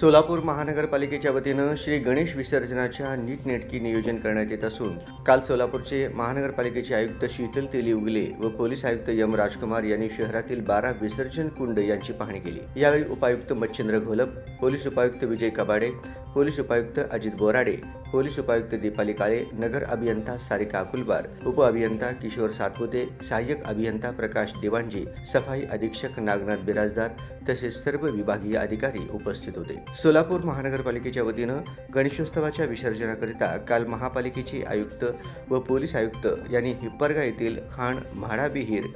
सोलापूर महानगरपालिकेच्या वतीनं श्री गणेश विसर्जनाच्या नीटनेटकी नियोजन करण्यात येत असून काल सोलापूरचे महानगरपालिकेचे आयुक्त शीतल तेली उगले व पोलीस आयुक्त यम राजकुमार यांनी शहरातील बारा विसर्जन कुंड यांची पाहणी केली. यावेळी उपायुक्त मच्छिंद्र घोलप पोलीस उपायुक्त विजय कबाडे पोलीस उपायुक्त अजित बोराडे पोलीस उपायुक्त दीपाली काळे नगर अभियंता सारिका अकुलबार उपअभियंता किशोर सातपुते सहाय्यक अभियंता प्रकाश देवांजी सफाई अधीक्षक नागनाथ बिराजदार तसेच सर्व विभागीय अधिकारी उपस्थित होते. सोलापूर महानगरपालिकेच्या वतीनं गणेशोत्सवाच्या विसर्जनाकरिता काल महापालिकेचे आयुक्त व पोलीस आयुक्त यांनी हिप्परगा येथील खाण म्हाडा विहीर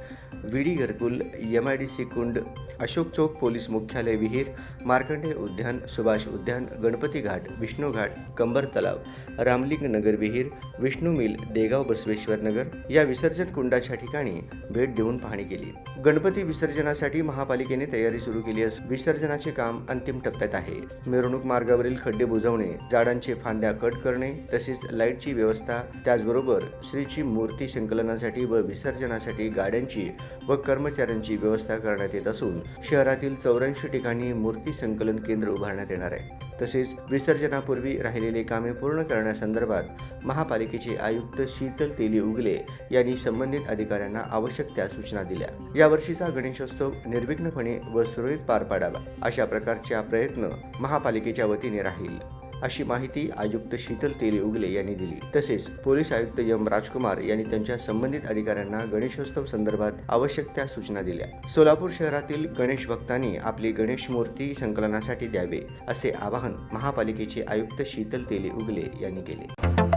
विडी घरकुल एम आय डी सी कुंड अशोक चौक पोलीस मुख्यालय विहीर मार्कंडेय उद्यान सुभाष उद्यान गणपती घाट विष्णू घाट कंबर तलाव रामलिंग नगर विहीर विष्णू मिल देगाव बसवेश्वर नगर या विसर्जन कुंडाच्या ठिकाणी भेट देऊन पाहणी केली. गणपती विसर्जनासाठी महापालिकेने तयारी सुरू केली असून विसर्जनाचे काम अंतिम टप्प्यात आहे. मिरवणूक मार्गावरील खड्डे बुजवणे झाडांचे फांद्या कट करणे तसेच लाईटची व्यवस्था त्याचबरोबर श्रीची मूर्ती संकलनासाठी व विसर्जनासाठी गाड्यांची व कर्मचाऱ्यांची व्यवस्था करण्यात येत असून शहरातील चौऱ्याऐंशी ठिकाणी मूर्ती संकलन केंद्र उभारण्यात येणार आहे. तसेच विसर्जनापूर्वी राहिलेले कामे पूर्ण करण्यासंदर्भात महापालिकेचे आयुक्त शीतल तेली उगले यांनी संबंधित अधिकाऱ्यांना आवश्यक त्या सूचना दिल्या. यावर्षीचा गणेशोत्सव निर्विघ्नपणे व सुरळीत पार पाडावा अशा प्रकारच्या प्रयत्न महापालिकेच्या वतीने राहील. अशी माहिती आयुक्त शीतल तेली उगले यांनी दिली. तसेच पोलीस आयुक्त यम राजकुमार यांनी त्यांच्या संबंधित अधिकाऱ्यांना गणेशोत्सव संदर्भात आवश्यक त्या सूचना दिल्या. सोलापूर शहरातील गणेश भक्तांनी आपली गणेश मूर्ती संकलनासाठी द्यावे असे आवाहन महापालिकेचे आयुक्त शीतल तेली उगले यांनी केले.